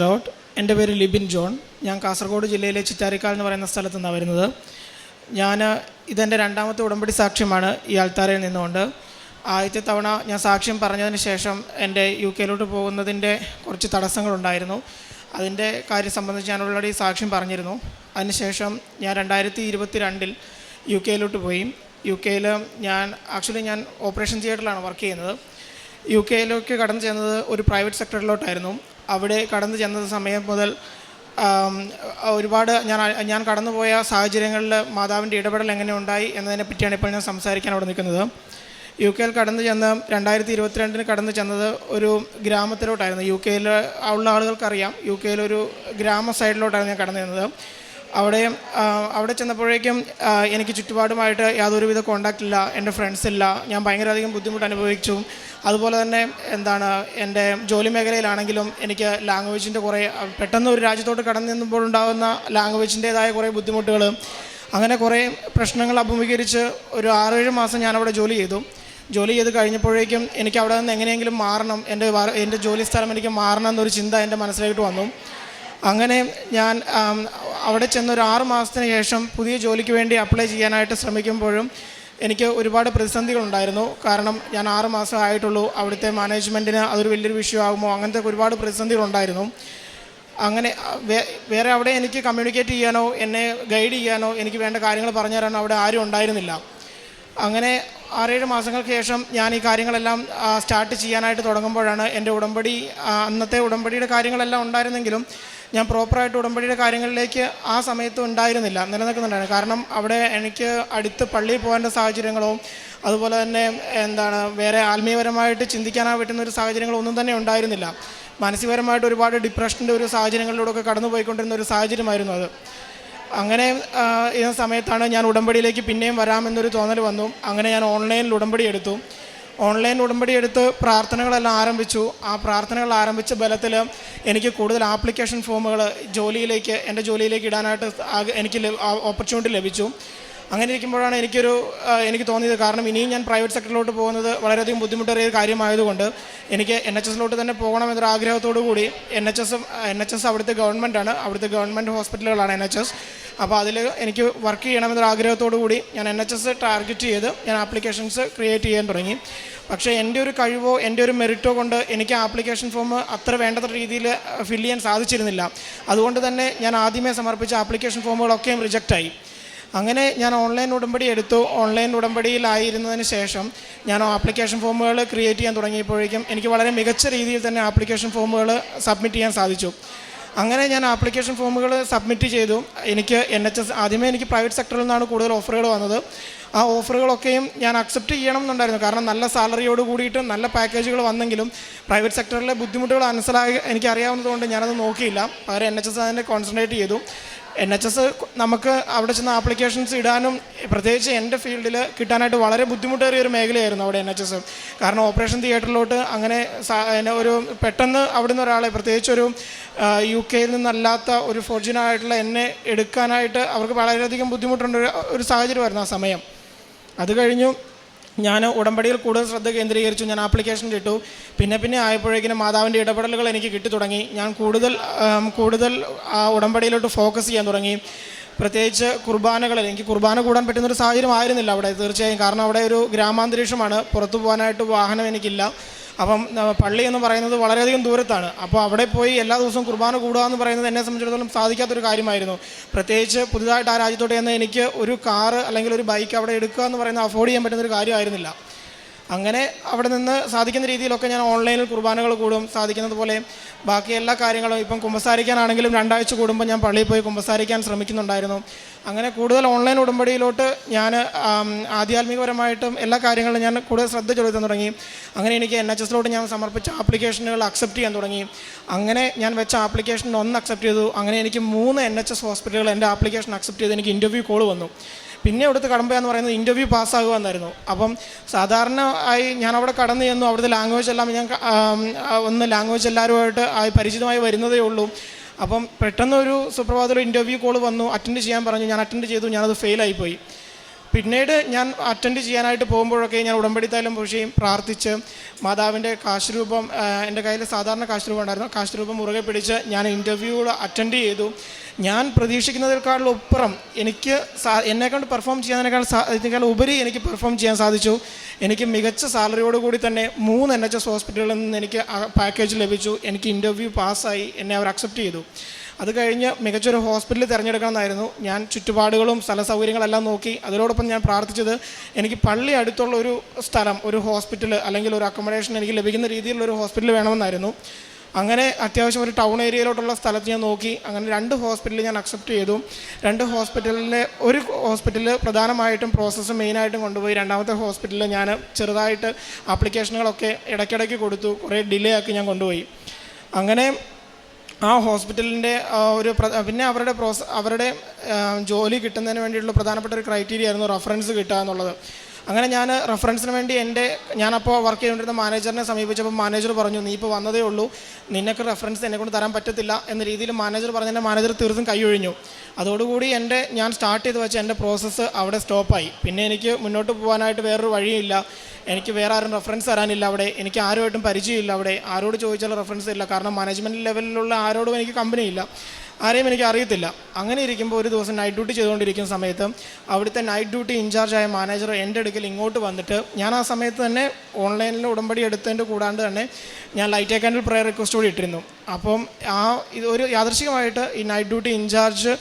Road എന്റെ പേര് Libin John. ഞാൻ കാസർഗോഡ് ജില്ലയിലെ ചിറ്റാരിക്കാൽ എന്ന് പറയുന്ന സ്ഥലത്തു നിന്നാണ് വരുന്നത്. ഞാൻ ഇതെന്റെ രണ്ടാമത്തെ ഉടമ്പടി സാക്ഷ്യമാണ് ഈ ആൾത്താരയിൽ നിന്നുകൊണ്ട്. ആദ്യത്തെ തവണ ഞാൻ സാക്ഷ്യം പറഞ്ഞതിന് ശേഷം എന്റെ യു കെയിലോട്ട് പോകുന്നതിന്റെ കുറച്ച് തടസ്സങ്ങളുണ്ടായിരുന്നു. അതിന്റെ കാര്യം സംബന്ധിച്ച് ഞാൻ ഓൾറെഡി സാക്ഷ്യം പറഞ്ഞിരുന്നു. അതിനുശേഷം ഞാൻ രണ്ടായിരത്തി ഇരുപത്തി രണ്ടിൽ യു കെയിലോട്ട് പോയി. യു കെയിൽ ഞാൻ ആക്ച്വലി ഞാൻ ഓപ്പറേഷൻ തിയേറ്ററിലാണ് വർക്ക് ചെയ്യുന്നത്. യു കെയിലേക്ക് കടന്നു ചെന്നത് ഒരു പ്രൈവറ്റ് സെക്ടറിലോട്ടായിരുന്നു അവിടെ കടന്നു ചെന്നത് സമയം മുതൽ ഒരുപാട് ഞാൻ ഞാൻ കടന്നുപോയ സാഹചര്യങ്ങളിൽ മാതാവിന്റെ ഇടപെടൽ എങ്ങനെ ഉണ്ടായി എന്നതിനെ പറ്റിയാണ് ഇപ്പോൾ ഞാൻ സംസാരിക്കാൻ അവിടെ നിൽക്കുന്നത്. യു കെയിൽ കടന്നു ചെന്ന് രണ്ടായിരത്തി ഇരുപത്തിരണ്ടിന് കടന്നു ചെന്നത് ഒരു ഗ്രാമത്തിലോട്ടായിരുന്നു. യു കെയിൽ ഉള്ള ആളുകൾക്കറിയാം യു കെയിലൊരു ഗ്രാമ സൈഡിലോട്ടായിരുന്നു ഞാൻ കടന്നു ചെന്നത്. അവിടെ അവിടെ ചെന്നപ്പോഴേക്കും എനിക്ക് ചുറ്റുപാടുമായിട്ട് യാതൊരുവിധ കോണ്ടാക്റ്റ് ഇല്ല എന്റെ ഫ്രണ്ട്സ് ഇല്ല ഞാൻ ഭയങ്കരധികം ബുദ്ധിമുട്ട് അനുഭവിച്ചു. അതുപോലെ തന്നെ എന്താണ് എന്റെ ജോലി മേഖലയിലാണെങ്കിലും എനിക്ക് ലാംഗ്വേജിന്റെ കുറേ പെട്ടെന്ന് ഒരു രാജ്യത്തോട്ട് കടന്നു നിന്നുമ്പോൾ ഉണ്ടാകുന്ന ലാംഗ്വേജിന്റേതായ കുറേ ബുദ്ധിമുട്ടുകൾ. അങ്ങനെ കുറേ പ്രശ്നങ്ങൾ അഭിമുഖീകരിച്ച് ഒരു ആറേഴ് മാസം ഞാനവിടെ ജോലി ചെയ്തു. ജോലി ചെയ്ത് കഴിഞ്ഞപ്പോഴേക്കും എനിക്ക് അവിടെ നിന്ന് എങ്ങനെയെങ്കിലും മാറണം എന്റെ എന്റെ ജോലി സ്ഥലം എനിക്ക് മാറണം എന്നൊരു ചിന്ത എന്റെ മനസ്സിലായിട്ട് വന്നു. അങ്ങനെ ഞാൻ അവിടെ ചെന്ന് ഒരു ആറ് മാസത്തിന് ശേഷം പുതിയ ജോലിക്ക് വേണ്ടി അപ്ലൈ ചെയ്യാനായിട്ട് ശ്രമിക്കുമ്പോഴും എനിക്ക് ഒരുപാട് പ്രതിസന്ധികളുണ്ടായിരുന്നു. കാരണം ഞാൻ ആറ് മാസം ആയിട്ടുള്ളൂ അവിടുത്തെ മാനേജ്മെന്റിന് അതൊരു വലിയൊരു വിഷയം വിഷയമാകുമോ അങ്ങനത്തെ ഒരുപാട് പ്രതിസന്ധികളുണ്ടായിരുന്നു. അങ്ങനെ വേറെ അവിടെ എനിക്ക് കമ്മ്യൂണിക്കേറ്റ് ചെയ്യാനോ എന്നെ ഗൈഡ് ചെയ്യാനോ എനിക്ക് വേണ്ട കാര്യങ്ങൾ പറഞ്ഞു തരാനോ അവിടെ ആരും ഉണ്ടായിരുന്നില്ല. അങ്ങനെ ആറേഴ് മാസങ്ങൾക്ക് ശേഷം ഞാൻ ഈ കാര്യങ്ങളെല്ലാം സ്റ്റാർട്ട് ചെയ്യാനായിട്ട് തുടങ്ങുമ്പോഴാണ് എന്റെ ഉടമ്പടി അന്നത്തെ ഉടമ്പടിയുടെ കാര്യങ്ങളെല്ലാം ഉണ്ടായിരുന്നെങ്കിലും ഞാൻ പ്രോപ്പറായിട്ട് ഉടമ്പടിയുടെ കാര്യങ്ങളിലേക്ക് ആ സമയത്ത് ഉണ്ടായിരുന്നില്ല നിലനിൽക്കുന്നുണ്ടായിരുന്നു. കാരണം അവിടെ എനിക്ക് അടുത്ത് പള്ളിയിൽ പോകേണ്ട സാഹചര്യങ്ങളോ അതുപോലെ തന്നെ എന്താണ് വേറെ ആത്മീയപരമായിട്ട് ചിന്തിക്കാനാ പറ്റുന്ന ഒരു സാഹചര്യങ്ങളൊന്നും തന്നെ ഉണ്ടായിരുന്നില്ല. മാനസികപരമായിട്ട് ഒരുപാട് ഡിപ്രഷന്റെ ഒരു സാഹചര്യങ്ങളിലൂടെയൊക്കെ കടന്നു പോയിക്കൊണ്ടിരുന്ന ഒരു സാഹചര്യമായിരുന്നു അത്. അങ്ങനെ ഈ സമയത്താണ് ഞാൻ ഉടമ്പടിയിലേക്ക് പിന്നെയും വരാമെന്നൊരു തോന്നൽ വന്നു. അങ്ങനെ ഞാൻ ഓൺലൈനിൽ ഉടമ്പടി എടുത്തു. ഓൺലൈൻ ഉടമ്പടി എടുത്ത് പ്രാർത്ഥനകളെല്ലാം ആരംഭിച്ചു. ആ പ്രാർത്ഥനകൾ ആരംഭിച്ച ബലത്തിൽ എനിക്ക് കൂടുതൽ ആപ്ലിക്കേഷൻ ഫോമുകൾ ജോലിയിലേക്ക് എന്റെ ജോലിയിലേക്ക് ഇടാനായിട്ട് എനിക്ക് ഓപ്പർച്യൂണിറ്റി ലഭിച്ചു. അങ്ങനെ ഇരിക്കുമ്പോഴാണ് എനിക്കൊരു എനിക്ക് തോന്നിയത്. കാരണം ഇനിയും ഞാൻ പ്രൈവറ്റ് സെക്ടറിലോട്ട് പോകുന്നത് വളരെയധികം ബുദ്ധിമുട്ടേറിയ കാര്യമായതുകൊണ്ട് എനിക്ക് എൻ എച്ച് എസിലോട്ട് തന്നെ പോകണം എന്നൊരു ആഗ്രഹത്തോടു കൂടി N H S N H S അവിടുത്തെ ഗവൺമെന്റാണ് അവിടുത്തെ ഗവൺമെന്റ് ഹോസ്പിറ്റലുകളാണ് എൻ എച്ച് എസ്. അപ്പോൾ അതിൽ എനിക്ക് വർക്ക് ചെയ്യണമെന്നൊരു ആഗ്രഹത്തോടു കൂടി ഞാൻ എൻ എച്ച് എസ് ടാർഗറ്റ് ചെയ്ത് ഞാൻ ആപ്ലിക്കേഷൻസ് ക്രിയേറ്റ് ചെയ്യാൻ തുടങ്ങി. പക്ഷേ എന്റെ ഒരു കഴിവോ എന്റെ ഒരു മെറിറ്റോ കൊണ്ട് എനിക്ക് ആപ്ലിക്കേഷൻ ഫോം അത്ര വേണ്ടത്ര രീതിയിൽ ഫില്ല് ചെയ്യാൻ സാധിച്ചിരുന്നില്ല. അതുകൊണ്ട് തന്നെ ഞാൻ ആദ്യമേ സമർപ്പിച്ച ആപ്ലിക്കേഷൻ ഫോമുകളൊക്കെയും റിജക്റ്റായി. അങ്ങനെ ഞാൻ ഓൺലൈൻ ഉടമ്പടി എടുത്തു. ഓൺലൈൻ ഉടമ്പടിയിലായിരുന്നതിന് ശേഷം ഞാൻ ആപ്ലിക്കേഷൻ ഫോമുകൾ ക്രിയേറ്റ് ചെയ്യാൻ തുടങ്ങിയപ്പോഴേക്കും എനിക്ക് വളരെ മികച്ച രീതിയിൽ തന്നെ ആപ്ലിക്കേഷൻ ഫോമുകൾ സബ്മിറ്റ് ചെയ്യാൻ സാധിച്ചു. അങ്ങനെ ഞാൻ ആപ്ലിക്കേഷൻ ഫോമുകൾ സബ്മിറ്റ് ചെയ്തു. എനിക്ക് എൻ എച്ച് എസ് ആദ്യമേ എനിക്ക് പ്രൈവറ്റ് സെക്ടറിൽ നിന്നാണ് കൂടുതൽ ഓഫറുകൾ വന്നത്. ആ ഓഫറുകളൊക്കെയും ഞാൻ അക്സെപ്റ്റ് ചെയ്യണം എന്നുണ്ടായിരുന്നു. കാരണം നല്ല സാലറിയോട് കൂടിയിട്ട് നല്ല പാക്കേജുകൾ വന്നെങ്കിലും പ്രൈവറ്റ് സെക്ടറിലെ ബുദ്ധിമുട്ടുകൾ മനസ്സിലായി എനിക്കറിയാവുന്നതുകൊണ്ട് ഞാനത് നോക്കിയില്ല. പകരം എൻ എച്ച് എസ് അതിനെ കോൺസെൻട്രേറ്റ് ചെയ്തു. എൻ എച്ച് എസ് നമുക്ക് അവിടെ ചെന്ന ആപ്ലിക്കേഷൻസ് ഇടാനും പ്രത്യേകിച്ച് എന്റെ ഫീൽഡിൽ കിട്ടാനായിട്ട് വളരെ ബുദ്ധിമുട്ടേറിയ ഒരു മേഖലയായിരുന്നു അവിടെ എൻ എച്ച് എസ് കാരണം ഓപ്പറേഷൻ തിയേറ്ററിലോട്ട് അങ്ങനെ ഒരു പെട്ടെന്ന് അവിടുന്ന് ഒരാളെ പ്രത്യേകിച്ച് ഒരു യു കെയിൽ നിന്നല്ലാത്ത ഒരു ഫോർജിനായിട്ടുള്ള എന്നെ എടുക്കാനായിട്ട് അവർക്ക് വളരെയധികം ബുദ്ധിമുട്ടുണ്ട് ഒരു സാഹചര്യമായിരുന്നു ആ സമയം. അത് കഴിഞ്ഞു ഞാൻ ഉടമ്പടിയിൽ കൂടുതൽ ശ്രദ്ധ കേന്ദ്രീകരിച്ചു. ഞാൻ ആപ്ലിക്കേഷൻ ഇട്ടു. പിന്നെ പിന്നെ ആയപ്പോഴേക്കിനും മാതാവിന്റെ ഇടപെടലുകൾ എനിക്ക് കിട്ടി തുടങ്ങി. ഞാൻ കൂടുതൽ കൂടുതൽ ആ ഉടമ്പടിയിലോട്ട് ഫോക്കസ് ചെയ്യാൻ തുടങ്ങി. പ്രത്യേകിച്ച് കുർബാനകൾ എനിക്ക് കുർബാന കൂടാൻ പറ്റുന്നൊരു സാഹചര്യം ആയിരുന്നില്ല അവിടെ തീർച്ചയായും. കാരണം അവിടെ ഒരു ഗ്രാമാന്തരീക്ഷമാണ്. പുറത്തു പോകാനായിട്ട് വാഹനം എനിക്കില്ല. അപ്പം പള്ളി എന്ന് പറയുന്നത് വളരെയധികം ദൂരത്താണ്. അപ്പോൾ അവിടെ പോയി എല്ലാ ദിവസവും കുർബാന കൂടുക എന്ന് പറയുന്നത് എന്നെ സംബന്ധിച്ചിടത്തോളം സാധിക്കാത്തൊരു കാര്യമായിരുന്നു. പ്രത്യേകിച്ച് പുതുതായിട്ട് ആ രാജ്യത്തോട്ട് ചെന്ന് എനിക്ക് ഒരു കാറ് അല്ലെങ്കിൽ ഒരു ബൈക്ക് അവിടെ എടുക്കുക എന്ന് പറയുന്നത് അഫോർഡ് ചെയ്യാൻ പറ്റുന്ന ഒരു കാര്യമായിരുന്നില്ല. അങ്ങനെ അവിടെ നിന്ന് സാധിക്കുന്ന രീതിയിലൊക്കെ ഞാൻ ഓൺലൈനിൽ കുർബാനകൾ കൂടും സാധിക്കുന്നത് പോലെ ബാക്കി എല്ലാ കാര്യങ്ങളും ഇപ്പം കുമ്പസാരിക്കാനാണെങ്കിലും രണ്ടാഴ്ച കൂടുമ്പോൾ ഞാൻ പള്ളിയിൽ പോയി കുമ്പസാരിക്കാൻ ശ്രമിക്കുന്നുണ്ടായിരുന്നു. അങ്ങനെ കൂടുതൽ ഓൺലൈൻ ഉടമ്പടിയിലോട്ട് ഞാൻ ആധ്യാത്മികപരമായിട്ടും എല്ലാ കാര്യങ്ങളും ഞാൻ കൂടുതൽ ശ്രദ്ധ ചെലുത്താൻ തുടങ്ങി. അങ്ങനെ എനിക്ക് എൻ എച്ച് എസിലോട്ട് ഞാൻ സമർപ്പിച്ച ആപ്ലിക്കേഷനുകൾ അക്സെപ്റ്റ് ചെയ്യാൻ തുടങ്ങി. അങ്ങനെ ഞാൻ വെച്ച ആപ്ലിക്കേഷൻ ഒന്ന് അക്സെപ്റ്റ് ചെയ്തു. അങ്ങനെ എനിക്ക് മൂന്ന് എൻ എച്ച് എസ് ഹോസ്പിറ്റലുകൾ എന്റെ ആപ്ലിക്കേഷൻ അക്സെപ്റ്റ് ചെയ്ത് എനിക്ക് ഇന്റർവ്യൂ കോൾ വന്നു. പിന്നെ അവിടുത്തെ കടമ്പ എന്ന് പറയുന്നത് ഇന്റർവ്യൂ പാസ്സാകുക എന്നായിരുന്നു അപ്പം സാധാരണ ആയി ഞാൻ അവിടെ കടന്നു ചെന്നു അവിടുത്തെ ലാംഗ്വേജ് എല്ലാം ഞാൻ ഒന്ന് ലാംഗ്വേജ് എല്ലാവരുമായിട്ട് പരിചിതമായി വരുന്നതേ ഉള്ളൂ. അപ്പം പെട്ടെന്ന് ഒരു സുപ്രഭാതത്തിൽ ഇന്റർവ്യൂ കോൾ വന്നു അറ്റൻഡ് ചെയ്യാൻ പറഞ്ഞു. ഞാൻ അറ്റൻഡ് ചെയ്തു ഞാനത് ഫെയിലായിപ്പോയി പിന്നീട് ഞാൻ അറ്റൻഡ് ചെയ്യാനായിട്ട് പോകുമ്പോഴൊക്കെ ഞാൻ ഉടമ്പടി തൈലം പൂശിയും പ്രാർത്ഥിച്ച് മാതാവിന്റെ കാശ് രൂപം എന്റെ കയ്യിൽ സാധാരണ കാശ് രൂപം ഉണ്ടായിരുന്നു. കാശ് രൂപം മുറുകെ പിടിച്ച് ഞാൻ ഇന്റർവ്യൂ അറ്റൻഡ് ചെയ്തു. ഞാൻ പ്രതീക്ഷിക്കുന്നതിനേക്കാളും എനിക്ക് സാ- എന്നെക്കൊണ്ട് പെർഫോം ചെയ്യാനേക്കാൾ സാ- ഇതിനേക്കാൾ ഉപരി എനിക്ക് പെർഫോം ചെയ്യാൻ സാധിച്ചു. എനിക്ക് മികച്ച സാലറിയോടുകൂടി തന്നെ മൂന്ന് എൻ എച്ച് എസ് ഹോസ്പിറ്റലിൽ നിന്ന് എനിക്ക് പാക്കേജ് ലഭിച്ചു. എനിക്ക് ഇന്റർവ്യൂ പാസ്സായി എന്നെ അവർ അക്സെപ്റ്റ് ചെയ്തു. അത് കഴിഞ്ഞ് മികച്ചൊരു ഹോസ്പിറ്റൽ തിരഞ്ഞെടുക്കണമെന്നായിരുന്നു. ഞാൻ ചുറ്റുപാടുകളും സ്ഥല സൗകര്യങ്ങളെല്ലാം നോക്കി അതിനോടൊപ്പം ഞാൻ പ്രാർത്ഥിച്ചത് എനിക്ക് പള്ളി അടുത്തുള്ള ഒരു സ്ഥലം ഒരു ഹോസ്പിറ്റൽ അല്ലെങ്കിൽ ഒരു അക്കോമഡേഷൻ എനിക്ക് ലഭിക്കുന്ന രീതിയിലുള്ള ഒരു ഹോസ്പിറ്റൽ വേണമെന്നായിരുന്നു. അങ്ങനെ അത്യാവശ്യം ഒരു ടൗൺ ഏരിയയിലോട്ടുള്ള സ്ഥലത്ത് ഞാൻ നോക്കി. അങ്ങനെ രണ്ട് ഹോസ്പിറ്റൽ ഞാൻ അക്സെപ്റ്റ് ചെയ്തു. രണ്ട് ഹോസ്പിറ്റലിലെ ഒരു ഹോസ്പിറ്റലിൽ പ്രധാനമായിട്ടും പ്രോസസ്സ് മെയിനായിട്ടും കൊണ്ടുപോയി. രണ്ടാമത്തെ ഹോസ്പിറ്റലിൽ ഞാൻ ചെറുതായിട്ട് ആപ്ലിക്കേഷനുകളൊക്കെ ഇടയ്ക്കിടയ്ക്ക് കൊടുത്തു. കുറേ ഡിലേ ആക്കി ഞാൻ കൊണ്ടുപോയി. അങ്ങനെ ആ ഹോസ്പിറ്റലിന്റെ ഒരു പിന്നെ അവരുടെ പ്രോസ അവരുടെ ജോലി കിട്ടുന്നതിന് വേണ്ടിയിട്ടുള്ള പ്രധാനപ്പെട്ട ഒരു ക്രൈറ്റീരിയ ആയിരുന്നു റഫറൻസ് കിട്ടുക എന്നുള്ളത്. അങ്ങനെ ഞാൻ റെഫറൻസിന് വേണ്ടി എന്റെ ഞാനപ്പോൾ വർക്ക് ചെയ്തുകൊണ്ടിരുന്ന മാനേജറിനെ സമീപിച്ചപ്പോൾ മാനേജർ പറഞ്ഞു നീ ഇപ്പോൾ വന്നതേ ഉള്ളൂ. നിനക്ക് റഫറൻസ് എന്നെ കൊണ്ട് തരാൻ പറ്റത്തില്ല. എന്ന രീതിയിൽ മാനേജർ പറഞ്ഞ എന്റെ മാനേജർ തീർത്തും കൈയൊഴിഞ്ഞു അതോടുകൂടി എന്റെ ഞാൻ സ്റ്റാർട്ട് ചെയ്ത് വെച്ച എന്റെ പ്രോസസ്സ് അവിടെ സ്റ്റോപ്പായി പിന്നെ എനിക്ക് മുന്നോട്ട് പോകാനായിട്ട് വേറൊരു വഴിയില്ല. എനിക്ക് വേറെ ആരും റെഫറൻസ് തരാനില്ല അവിടെ. എനിക്ക് ആരുമായിട്ടും പരിചയമില്ല അവിടെ. ആരോട് ചോദിച്ചാലും റെഫറൻസ് ഇല്ല കാരണം മാനേജ്മെന്റ് ലെവലിലുള്ള ആരോടും എനിക്ക് കമ്പനിയില്ല ആരെയും എനിക്ക് അറിയത്തില്ല. അങ്ങനെ ഇരിക്കുമ്പോൾ ഒരു ദിവസം നൈറ്റ് ഡ്യൂട്ടി ചെയ്തുകൊണ്ടിരിക്കുന്ന സമയത്ത് അവിടുത്തെ നൈറ്റ് ഡ്യൂട്ടി ഇൻചാർജായ മാനേജർ എന്റെ അടുക്കൽ ഇങ്ങോട്ട് വന്നിട്ട് ഞാൻ ആ സമയത്ത് തന്നെ ഓൺലൈനിൽ ഉടമ്പടി എടുത്തതിന്റെ കൂടാണ്ട് തന്നെ ഞാൻ ലൈറ്റ് കാൻഡിൽ പ്രയർ റിക്വസ്റ്റ് കൂടി ഇട്ടിരുന്നു. അപ്പം ആ ഇത് ഒരു യാദർശികമായിട്ട് ഈ നൈറ്റ് ഡ്യൂട്ടി ഇൻചാർജ്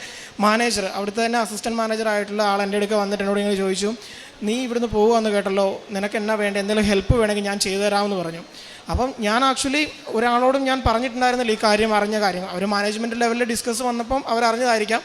മാനേജർ അവിടുത്തെ തന്നെ അസിസ്റ്റന്റ് മാനേജർ ആയിട്ടുള്ള ആൾ എന്റെ അടുക്കൽ വന്നിട്ട് എന്നോട് ഇങ്ങനെ ചോദിച്ചു. നീ ഇവിടുന്ന് പോകുമെന്ന് കേട്ടല്ലോ നിനക്ക് എന്നാ വേണ്ട? എന്തെങ്കിലും ഹെൽപ്പ് വേണമെങ്കിൽ ഞാൻ ചെയ്തു തരാമെന്ന് പറഞ്ഞു. അപ്പം ഞാൻ ആക്ച്വലി ഒരാളോടും ഞാൻ പറഞ്ഞിട്ടുണ്ടായിരുന്നില്ല ഈ കാര്യം അറിഞ്ഞ കാര്യം. അവർ മാനേജ്മെന്റ് ലെവലിൽ ഡിസ്കസ് വന്നപ്പം അവരറിഞ്ഞതായിരിക്കാം.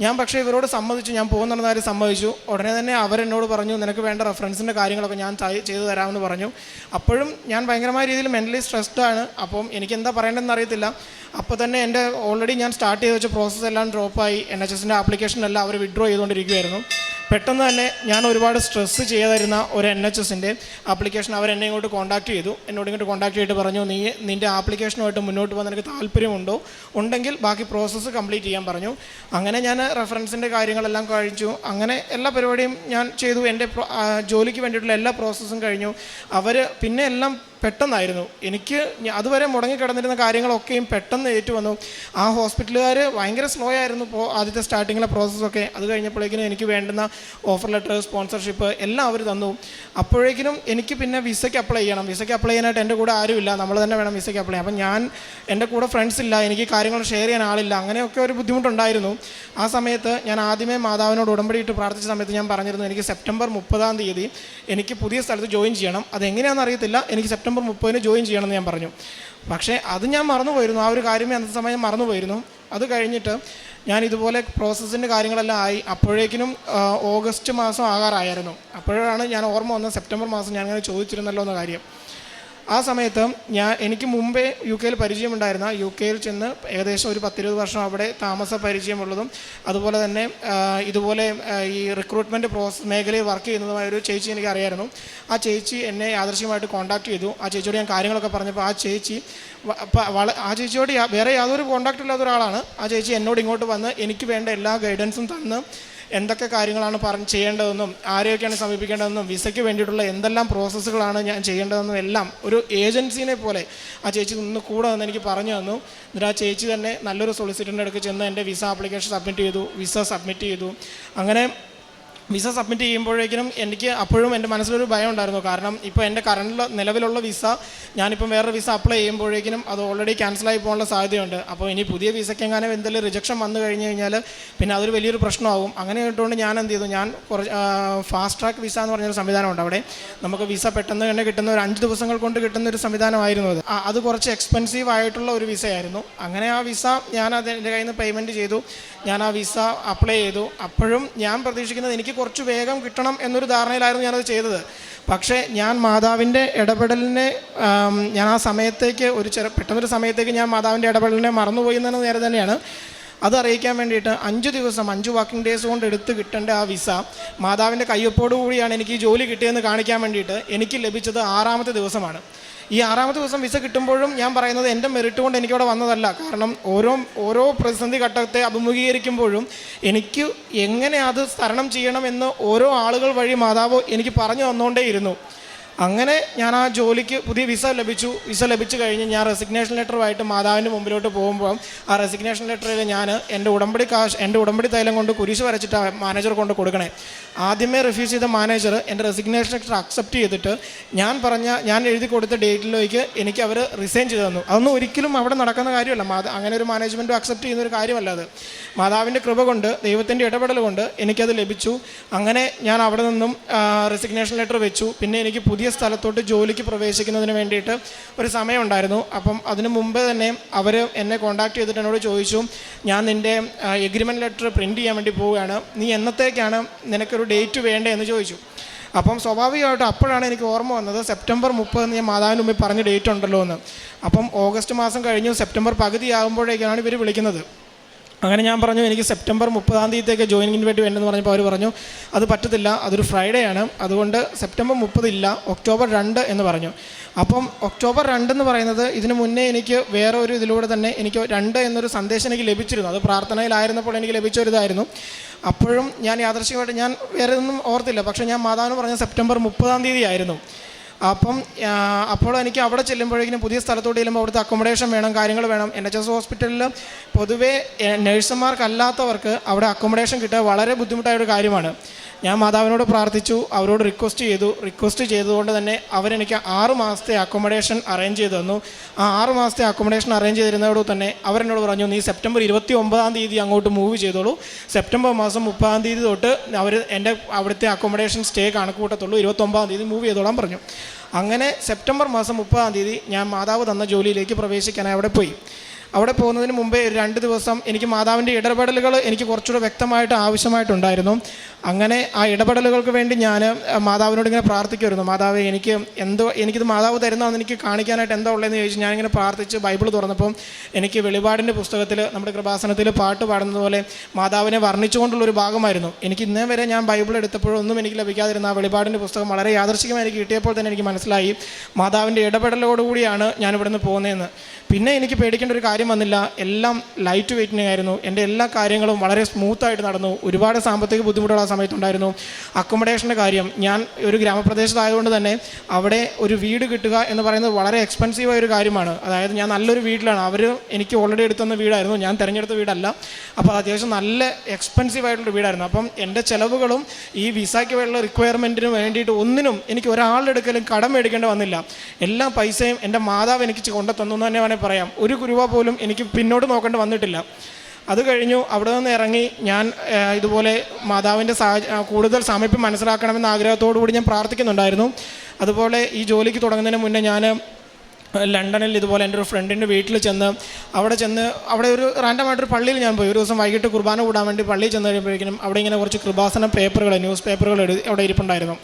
ഞാൻ പക്ഷേ ഇവരോട് സമ്മതിച്ചു ഞാൻ പോകുന്ന കാര്യം സമ്മതിച്ചു. ഉടനെ തന്നെ അവരെന്നോട് പറഞ്ഞു നിനക്ക് വേണ്ട റെഫറൻസിന്റെ കാര്യങ്ങളൊക്കെ ഞാൻ ചെയ്തു തരാമെന്ന് പറഞ്ഞു. അപ്പോഴും ഞാൻ ഭയങ്കരമായ രീതിയിൽ മെന്റലി സ്ട്രെസ്ഡാണ് അപ്പം എനിക്ക് എന്താ പറയേണ്ടതെന്ന് അറിയത്തില്ല. അപ്പോൾ തന്നെ എന്റെ ഓൾറെഡി ഞാൻ സ്റ്റാർട്ട് ചെയ്ത് വെച്ച പ്രോസസ്സ് എല്ലാം ഡ്രോപ്പായി എൻ എച്ച് എസിന്റെ ആപ്ലിക്കേഷനെല്ലാം അവർ വിഡ്രോ ചെയ്തുകൊണ്ടിരിക്കുകയായിരുന്നു പെട്ടെന്ന് തന്നെ ഞാൻ ഒരുപാട് സ്ട്രെസ്സ് ചെയ്തിരുന്ന ഒരു എൻ എച്ച് എസിന്റെ ആപ്ലിക്കേഷൻ അവർ എന്നെ ഇങ്ങോട്ട് കോൺടാക്ട് ചെയ്തു. എന്നോട് ഇങ്ങോട്ട് കോൺടാക്ട് ചെയ്തിട്ട് പറഞ്ഞു നീ നിന്റെ ആപ്ലിക്കേഷനുമായിട്ട് മുന്നോട്ട് പോകാൻ നിനക്ക് താല്പര്യമുണ്ടോ? ഉണ്ടെങ്കിൽ ബാക്കി പ്രോസസ്സ് കംപ്ലീറ്റ് ചെയ്യാൻ പറഞ്ഞു. അങ്ങനെ ഞാൻ റെഫറൻസിന്റെ കാര്യങ്ങളെല്ലാം കഴിച്ചു. അങ്ങനെ എല്ലാ പരിപാടിയും ഞാൻ ചെയ്തു. എന്റെ ജോലിക്ക് വേണ്ടിയിട്ടുള്ള എല്ലാ പ്രോസസ്സും കഴിഞ്ഞു. അവർ പിന്നെ എല്ലാം പെട്ടെന്നായിരുന്നു. എനിക്ക് അതുവരെ മുടങ്ങിക്കിടന്നിരുന്ന കാര്യങ്ങളൊക്കെയും പെട്ടെന്ന് ഏറ്റു വന്നു ആ ഹോസ്പിറ്റലുകാർ ഭയങ്കര സ്ലോ ആയിരുന്നു ഇപ്പോൾ ആദ്യത്തെ സ്റ്റാർട്ടിങ്ങിലെ പ്രോസസ്സൊക്കെ അത് കഴിഞ്ഞപ്പോഴേക്കിനും എനിക്ക് വേണ്ടുന്ന ഓഫർ ലെറ്റർ സ്പോൺസർഷിപ്പ് എല്ലാം അവർ തന്നു. അപ്പോഴേക്കിനും എനിക്ക് പിന്നെ വിസയ്ക്ക് അപ്ലൈ ചെയ്യണം. വിസയ്ക്ക് അപ്ലൈ ചെയ്യാനായിട്ട് എന്റെ കൂടെ ആരുമില്ല നമ്മൾ തന്നെ വേണം വിസയ്ക്ക് അപ്ലൈ ചെയ്യാൻ. അപ്പം ഞാൻ എന്റെ കൂടെ ഫ്രണ്ട്സ് ഇല്ല. എനിക്ക് കാര്യങ്ങൾ ഷെയർ ചെയ്യാൻ ആളില്ല. അങ്ങനെയൊക്കെ ഒരു ബുദ്ധിമുട്ടുണ്ടായിരുന്നു. ആ സമയത്ത് ഞാൻ ആദ്യമേ മാതാവിനോട് ഉടമ്പടിയിട്ട് പ്രാർത്ഥിച്ച സമയത്ത് ഞാൻ പറഞ്ഞിരുന്നു എനിക്ക് സെപ്റ്റംബർ മുപ്പതാം തീയതി എനിക്ക് പുതിയ സ്ഥലത്ത് ജോയിൻ ചെയ്യണം. അതെങ്ങനെയാണെന്ന് അറിയത്തില്ല. എനിക്ക് സെപ്റ്റംബർ മുപ്പതിന് ജോയിൻ ചെയ്യണമെന്ന് ഞാൻ പറഞ്ഞു. പക്ഷേ അത് ഞാൻ മറന്നുപോയിരുന്നു. ആ ഒരു കാര്യമേ അന്നത്തെ സമയം മറന്നുപോയിരുന്നു. അത് കഴിഞ്ഞിട്ട് ഞാൻ ഇതുപോലെ പ്രോസസ്സിന്റെ കാര്യങ്ങളെല്ലാം ആയി. അപ്പോഴേക്കിനും ഓഗസ്റ്റ് മാസം ആകാറായിരുന്നു. അപ്പോഴാണ് ഞാൻ ഓർമ്മ വന്നത് സെപ്റ്റംബർ മാസം ഞാൻ അങ്ങനെ ചോദിച്ചിരുന്നല്ലോ എന്ന കാര്യം. ആ സമയത്ത് ഞാൻ എനിക്ക് മുമ്പേ യു കെയിൽ പരിചയമുണ്ടായിരുന്ന യു കെയിൽ ചെന്ന് ഏകദേശം ഒരു പത്തിരുപത് വർഷം അവിടെ താമസ പരിചയമുള്ളതും അതുപോലെ തന്നെ ഇതുപോലെ ഈ റിക്രൂട്ട്മെന്റ് പ്രോസസ് മേഖലയിൽ വർക്ക് ചെയ്യുന്നതുമായ ഒരു ചേച്ചി എനിക്ക് അറിയായിരുന്നു. ആ ചേച്ചി എന്നെ യാദൃശ്യമായിട്ട് കോൺടാക്ട് ചെയ്തു. ആ ചേച്ചിയോട് ഞാൻ കാര്യങ്ങളൊക്കെ പറഞ്ഞപ്പോൾ ആ ചേച്ചി ആ ചേച്ചിയോട് വേറെ യാതൊരു കോൺടാക്റ്റ് ഇല്ലാത്ത ഒരാളാണ്. ആ ചേച്ചി എന്നോട് ഇങ്ങോട്ട് വന്ന് എനിക്ക് വേണ്ട എല്ലാ ഗൈഡൻസും തന്ന് എന്തൊക്കെ കാര്യങ്ങളാണ് പറഞ്ഞ് ചെയ്യേണ്ടതെന്നും ആരെയൊക്കെയാണ് സമീപിക്കേണ്ടതെന്നും വിസയ്ക്ക് വേണ്ടിയിട്ടുള്ള എന്തെല്ലാം പ്രോസസ്സുകളാണ് ഞാൻ ചെയ്യേണ്ടതെന്നും എല്ലാം ഒരു ഏജൻസിനെ പോലെ ആ ചേച്ചി നിന്ന് കൂടെ നിന്ന് എനിക്ക് പറഞ്ഞു തന്നു. എന്നിട്ട് ആ ചേച്ചി തന്നെ നല്ലൊരു സൊളിസിറ്ററിന്റെ അടുക്ക് ചെന്ന് എന്റെ വിസ ആപ്ലിക്കേഷൻ സബ്മിറ്റ് ചെയ്തു വിസ സബ്മിറ്റ് ചെയ്തു. അങ്ങനെ വിസ സബ്മിറ്റ് ചെയ്യുമ്പോഴേക്കും എനിക്ക് അപ്പോഴും എന്റെ മനസ്സിലൊരു ഭയം ഉണ്ടായിരുന്നു. കാരണം ഇപ്പോൾ എന്റെ കറണ്ട് നിലവിലുള്ള വിസ ഞാനിപ്പം വേറെ വിസ അപ്ലൈ ചെയ്യുമ്പോഴേക്കും അത് ഓൾറെഡി ക്യാൻസലായി പോകാനുള്ള സാധ്യതയുണ്ട്. അപ്പോൾ ഇനി പുതിയ വിസയ്ക്ക് എങ്ങനെ എന്തെങ്കിലും റിജക്ഷൻ വന്നു കഴിഞ്ഞ് കഴിഞ്ഞാൽ പിന്നെ അതൊരു വലിയൊരു പ്രശ്നമാകും. അങ്ങനെ ഇട്ടുകൊണ്ട് ഞാൻ എന്ത് ചെയ്തു? ഞാൻ കുറച്ച് ഫാസ്റ്റ് ട്രാക്ക് വിസ എന്ന് പറഞ്ഞൊരു സംവിധാനമുണ്ട് അവിടെ. നമുക്ക് വിസ പെട്ടെന്ന് തന്നെ കിട്ടുന്ന ഒരു അഞ്ച് ദിവസങ്ങൾ കൊണ്ട് കിട്ടുന്ന ഒരു സംവിധാനമായിരുന്നു അത്. അത് കുറച്ച് എക്സ്പെൻസീവ് ആയിട്ടുള്ള ഒരു വിസയായിരുന്നു അങ്ങനെ ആ വിസ ഞാൻ അതിന്റെ കയ്യിൽ നിന്ന് പേയ്മെന്റ് ചെയ്തു. ഞാൻ ആ വിസ അപ്ലൈ ചെയ്തു. അപ്പോഴും ഞാൻ പ്രതീക്ഷിക്കുന്നത് എനിക്ക് കുറച്ച് വേഗം കിട്ടണം എന്നൊരു ധാരണയിലായിരുന്നു ഞാനത് ചെയ്തത്. പക്ഷേ ഞാൻ മാതാവിന്റെ ഇടപെടലിനെ ഞാൻ ആ സമയത്തേക്ക് ഒരു ചെറു പെട്ടെന്നൊരു സമയത്തേക്ക് ഞാൻ മാതാവിന്റെ ഇടപെടലിനെ മറന്നുപോയി എന്നത് നേരെ തന്നെയാണ്. അത് അറിയിക്കാൻ വേണ്ടിയിട്ട് അഞ്ച് ദിവസം അഞ്ച് വർക്കിംഗ് ഡേയ്സ് കൊണ്ട് എടുത്ത് കിട്ടേണ്ട ആ വിസ മാതാവിന്റെ കയ്യൊപ്പോടുകൂടിയാണ് എനിക്ക് ഈ ജോലി കിട്ടിയതെന്ന് കാണിക്കാൻ വേണ്ടിയിട്ട് എനിക്ക് ലഭിച്ചത് ആറാമത്തെ ദിവസമാണ്. ഈ ആറാമത്തെ ദിവസം വിസ കിട്ടുമ്പോഴും ഞാൻ പറയുന്നത് എന്റെ മെറിറ്റ് കൊണ്ട് എനിക്കവിടെ വന്നതല്ല. കാരണം ഓരോ ഓരോ പ്രതിസന്ധി ഘട്ടത്തെ അഭിമുഖീകരിക്കുമ്പോഴും എനിക്ക് എങ്ങനെ അത് തരണം ചെയ്യണമെന്ന് ഓരോ ആളുകൾ വഴി മാതാവ് എനിക്ക് പറഞ്ഞു തന്നുകൊണ്ടേയിരുന്നു. അങ്ങനെ ഞാൻ ആ ജോലിക്ക് പുതിയ വിസ ലഭിച്ചു. വിസ ലഭിച്ചു കഴിഞ്ഞ് ഞാൻ റെസിഗ്നേഷൻ ലെറ്ററുമായിട്ട് മാതാവിന്റെ മുമ്പിലോട്ട് പോകുമ്പോൾ ആ റെസിഗ്നേഷൻ ലെറ്ററിൽ ഞാൻ എന്റെ ഉടമ്പടി കാശ് എന്റെ ഉടമ്പടി തൈലം കൊണ്ട് കുരിശ് വരച്ചിട്ട് മാനേജർ കൊണ്ട് കൊടുക്കണേ. ആദ്യമേ റിഫ്യൂസ് ചെയ്ത മാനേജർ എന്റെ റെസിഗ്നേഷൻ ലെറ്റർ അക്സെപ്റ്റ് ചെയ്തിട്ട് ഞാൻ പറഞ്ഞ ഞാൻ എഴുതി കൊടുത്ത ഡേറ്റിലേക്ക് എനിക്ക് അവർ റിസൈൻ ചെയ്തു തന്നു. അതൊന്നും ഒരിക്കലും അവിടെ നടക്കുന്ന കാര്യമല്ല. മാതാ അങ്ങനെ ഒരു മാനേജ്മെന്റും അക്സെപ്റ്റ് ചെയ്യുന്ന ഒരു കാര്യമല്ല അത്. മാതാവിന്റെ കൃപ കൊണ്ട് ദൈവത്തിന്റെ ഇടപെടൽ കൊണ്ട് എനിക്കത് ലഭിച്ചു. അങ്ങനെ ഞാൻ അവിടെ നിന്നും റെസിഗ്നേഷൻ ലെറ്റർ വെച്ചു. പിന്നെ എനിക്ക് പുതിയ സ്ഥലത്തോട്ട് ജോലിക്ക് പ്രവേശിക്കുന്നതിന് വേണ്ടിയിട്ട് ഒരു സമയമുണ്ടായിരുന്നു. അപ്പം അതിന് മുമ്പ് തന്നെ അവർ എന്നെ കോൺടാക്ട് ചെയ്തിട്ട് എന്നോട് ചോദിച്ചു ഞാൻ നിന്റെ എഗ്രിമെന്റ് ലെറ്റർ പ്രിന്റ് ചെയ്യാൻ വേണ്ടി പോവുകയാണ്. നീ എന്നത്തേക്കാണ് നിനക്കൊരു ഡേറ്റ് വേണ്ടേ? എന്ന് ചോദിച്ചു. അപ്പം സ്വാഭാവികമായിട്ടും അപ്പോഴാണ് എനിക്ക് ഓർമ്മ വന്നത് സെപ്റ്റംബർ മുപ്പതെന്ന് ഞാൻ മാതാവിന് മുമ്പിൽ പറഞ്ഞ ഡേറ്റ് ഉണ്ടല്ലോ എന്ന്. അപ്പം ഓഗസ്റ്റ് മാസം കഴിഞ്ഞു സെപ്റ്റംബർ പകുതി ആകുമ്പോഴേക്കാണ് ഇവർ വിളിക്കുന്നത്. അങ്ങനെ ഞാൻ പറഞ്ഞു എനിക്ക് സെപ്റ്റംബർ മുപ്പതാം തീയതിയൊക്കെ ജോയിനിങ്ങിന് വേണ്ടി വേണ്ടെന്ന് പറഞ്ഞപ്പോൾ അവർ പറഞ്ഞു അത് പറ്റത്തില്ല അതൊരു ഫ്രൈഡേ ആണ് അതുകൊണ്ട് സെപ്റ്റംബർ മുപ്പതില്ല ഒക്ടോബർ രണ്ട് എന്ന് പറഞ്ഞു. അപ്പം ഒക്ടോബർ രണ്ട് എന്ന് പറയുന്നത് ഇതിനു മുന്നേ എനിക്ക് വേറെ ഒരു ഇതിലൂടെ തന്നെ എനിക്ക് രണ്ട് എന്നൊരു സന്ദേശം എനിക്ക് ലഭിച്ചിരുന്നു. അത് പ്രാർത്ഥനയിലായിരുന്നപ്പോൾ എനിക്ക് ലഭിച്ച ഒരു ഇതായിരുന്നു. അപ്പോഴും ഞാൻ യാദർശികമായിട്ട് ഞാൻ വേറെ ഒന്നും ഓർത്തില്ല പക്ഷേ ഞാൻ മാതാവിന് പറഞ്ഞ സെപ്റ്റംബർ മുപ്പതാം തീയതി ആയിരുന്നു. അപ്പം അപ്പോൾ എനിക്ക് അവിടെ ചെല്ലുമ്പോഴേക്കും പുതിയ സ്ഥലത്തോട്ട് ചെല്ലുമ്പോൾ അവിടുത്തെ അക്കോമഡേഷൻ വേണം കാര്യങ്ങൾ വേണം. എൻ എച്ച് എസ് ഹോസ്പിറ്റലിൽ പൊതുവേ നഴ്സുമാർക്കല്ലാത്തവർക്ക് അവിടെ അക്കോമഡേഷൻ കിട്ടുക വളരെ ബുദ്ധിമുട്ടായ ഒരു കാര്യമാണ്. ഞാൻ മാതാവിനോട് പ്രാർത്ഥിച്ചു അവരോട് റിക്വസ്റ്റ് ചെയ്തു. റിക്വസ്റ്റ് ചെയ്തുകൊണ്ട് തന്നെ അവരെനിക്ക് ആറ് മാസത്തെ അക്കോമഡേഷൻ അറേഞ്ച് ചെയ്തു തന്നു. ആ ആറ് മാസത്തെ അക്കോമഡേഷൻ അറേഞ്ച് ചെയ്തിരുന്നതോട് തന്നെ അവരെന്നോട് പറഞ്ഞു നീ സെപ്റ്റംബർ ഇരുപത്തി ഒമ്പതാം തീയതി അങ്ങോട്ട് മൂവ് ചെയ്തോളൂ. സെപ്റ്റംബർ മാസം മുപ്പതാം തീയതി തൊട്ട് അവർ എന്റെ അവിടുത്തെ അക്കോമഡേഷൻ സ്റ്റേ കണക്ക് കൂട്ടത്തുള്ളൂ ഇരുപത്തൊമ്പതാം തീയതി മൂവ് ചെയ്തോളാൻ പറഞ്ഞു. അങ്ങനെ സെപ്റ്റംബർ മാസം മുപ്പതാം തീയതി ഞാൻ മാതാവ് തന്ന ജോലിയിലേക്ക് പ്രവേശിക്കാനായി അവിടെ പോയി. അവിടെ പോകുന്നതിന് മുമ്പേ രണ്ട് ദിവസം എനിക്ക് മാതാവിന്റെ ഇടപെടലുകൾ എനിക്ക് കുറച്ചുകൂടെ വ്യക്തമായിട്ട് ആവശ്യമായിട്ടുണ്ടായിരുന്നു. അങ്ങനെ ആ ഇടപെടലുകൾക്ക് വേണ്ടി ഞാൻ മാതാവിനോട് ഇങ്ങനെ പ്രാർത്ഥിക്കുമായിരുന്നു. മാതാവ് എനിക്ക് എന്തോ എനിക്കിത് മാതാവ് തരുന്നതെന്ന് എനിക്ക് കാണിക്കാനായിട്ട് എന്താ ഉള്ളതെന്ന് ചോദിച്ചു ഞാനിങ്ങനെ പ്രാർത്ഥിച്ച് ബൈബിൾ തുറന്നപ്പം എനിക്ക് വെളിപാടിന്റെ പുസ്തകത്തിൽ നമ്മുടെ കൃപാസനത്തിൽ പാട്ട് പാടുന്നതുപോലെ മാതാവിനെ മാതാവിനെ വർണിച്ചുകൊണ്ടുള്ളൊരു ഭാഗമായിരുന്നു. എനിക്ക് ഇന്നേ വരെ ഞാൻ ബൈബിൾ എടുത്തപ്പോഴൊന്നും എനിക്ക് ലഭിക്കാതിരുന്ന ആ വെളിപാടിന്റെ പുസ്തകം വളരെ യാദർശികമായി എനിക്ക് കിട്ടിയപ്പോൾ തന്നെ എനിക്ക് മനസ്സിലായി. മാതാവിന്റെ ഇടപെടലോടുകൂടിയാണ് ഞാൻ ഇവിടുന്ന് പോകുന്നതെന്ന്. പിന്നെ എനിക്ക് പേടിക്കേണ്ട ഒരു കാര്യം വന്നില്ല. എല്ലാം ലൈറ്റ് വെയിറ്റിംഗ് ആയിരുന്നു. എന്റെ എല്ലാ കാര്യങ്ങളും വളരെ സ്മൂത്തായിട്ട് നടന്നു. ഒരുപാട് സാമ്പത്തിക ബുദ്ധിമുട്ടുകൾ സമയത്തുണ്ടായിരുന്നു. അക്കോമഡേഷന്റെ കാര്യം ഞാൻ ഒരു ഗ്രാമപ്രദേശത്തായതുകൊണ്ട് തന്നെ അവിടെ ഒരു വീട് കിട്ടുക എന്ന് പറയുന്നത് വളരെ എക്സ്പെൻസീവായ ഒരു കാര്യമാണ്. അതായത് ഞാൻ നല്ലൊരു വീട്ടിലാണ്. അവർ എനിക്ക് ഓൾറെഡി എടുത്തുന്ന വീടായിരുന്നു. ഞാൻ തിരഞ്ഞെടുത്ത വീടല്ല. അപ്പോൾ അത്യാവശ്യം നല്ല എക്സ്പെൻസീവ് ആയിട്ടുള്ള വീടായിരുന്നു. അപ്പം എന്റെ ചിലവുകളും ഈ വിസയ്ക്ക് വേണ്ട റിക്വയർമെന്റിന് വേണ്ടിയിട്ട് ഒന്നിനും എനിക്ക് ഒരാളുടെ എടുക്കലും കടം മേടിക്കേണ്ടി വന്നില്ല. എല്ലാ പൈസയും എന്റെ മാതാവ് എനിക്ക് കൊണ്ടു തന്നു എന്ന് തന്നെ വേണമെങ്കിൽ പറയാം. ഒരു രൂപ പോലും എനിക്ക് പിന്നോട്ട് നോക്കേണ്ടി വന്നിട്ടില്ല. അത് കഴിഞ്ഞു അവിടെ നിന്ന് ഇറങ്ങി ഞാൻ ഇതുപോലെ മാതാവിന്റെ സാ കൂടുതൽ സമീപം മനസ്സിലാക്കണമെന്ന ആഗ്രഹത്തോടു കൂടി ഞാൻ പ്രാർത്ഥിക്കുന്നുണ്ടായിരുന്നു. അതുപോലെ ഈ ജോലിക്ക് തുടങ്ങുന്നതിന് മുന്നേ ഞാൻ ലണ്ടനിൽ ഇതുപോലെ എന്റെ ഒരു ഫ്രണ്ടിന്റെ വീട്ടിൽ ചെന്ന് അവിടെ ചെന്ന് അവിടെ ഒരു റാൻഡമായിട്ടൊരു പള്ളിയിൽ ഞാൻ പോയി. ഒരു ദിവസം വൈകിട്ട് കുർബാന കൂടാൻ വേണ്ടി പള്ളിയിൽ ചെന്ന് കഴിയുമ്പോഴേക്കും അവിടെ ഇങ്ങനെ കുറച്ച് കൃപാസന പേപ്പറുകൾ ന്യൂസ് പേപ്പറുകൾ അവിടെ ഇരിപ്പുണ്ടായിരുന്നു.